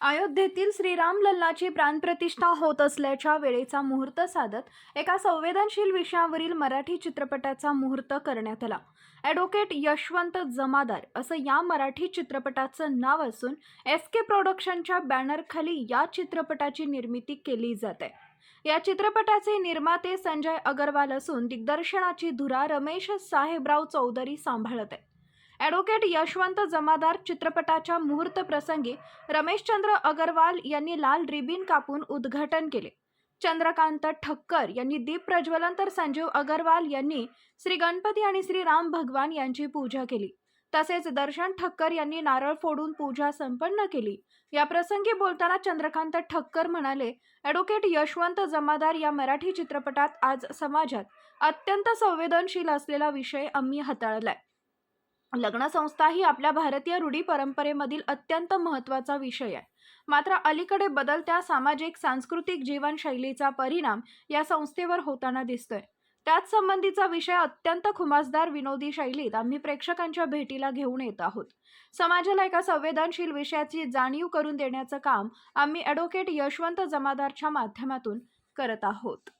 अयोध्येतील श्रीराम लल्लाची प्राणप्रतिष्ठा होत असल्याच्या वेळेचा मुहूर्त साधत एका संवेदनशील विषयावरील मराठी चित्रपटाचा मुहूर्त करण्यात आला. ॲडव्होकेट यशवंत जमादार असं या मराठी चित्रपटाचं नाव असून एस के प्रोडक्शनच्या बॅनरखाली या चित्रपटाची निर्मिती केली जाते या चित्रपटाचे निर्माते संजय अगरवाल असून दिग्दर्शनाची धुरा रमेश साहेबराव चौधरी सांभाळत आहे. ॲडव्होकेट यशवंत जमादार चित्रपटाच्या मुहूर्त प्रसंगी रमेशचंद्र अगरवाल यांनी लाल रिबिन कापून उद्घाटन केले. चंद्रकांत ठक्कर यांनी दीप प्रज्वलन तर संजीव अगरवाल यांनी श्री गणपती आणि श्री राम भगवान यांची पूजा केली. तसेच दर्शन ठक्कर यांनी नारळ फोडून पूजा संपन्न केली. या प्रसंगी बोलताना चंद्रकांत ठक्कर म्हणाले ॲडव्होकेट यशवंत जमादार या मराठी चित्रपटात आज समाजात अत्यंत संवेदनशील असलेला विषय आम्ही हाताळलाय. लग्नसंस्था ही आपल्या भारतीय रूढी परंपरेमधील अत्यंत महत्त्वाचा विषय आहे. मात्र अलीकडे बदलत्या सामाजिक सांस्कृतिक जीवनशैलीचा परिणाम या संस्थेवर होताना दिसतोय. त्याच संबंधीचा विषय अत्यंत खुमासदार विनोदी शैलीत आम्ही प्रेक्षकांच्या भेटीला घेऊन येत आहोत. समाजाला एका संवेदनशील विषयाची जाणीव करून देण्याचं काम आम्ही ॲडव्होकेट यशवंत जमादारच्या माध्यमातून करत आहोत.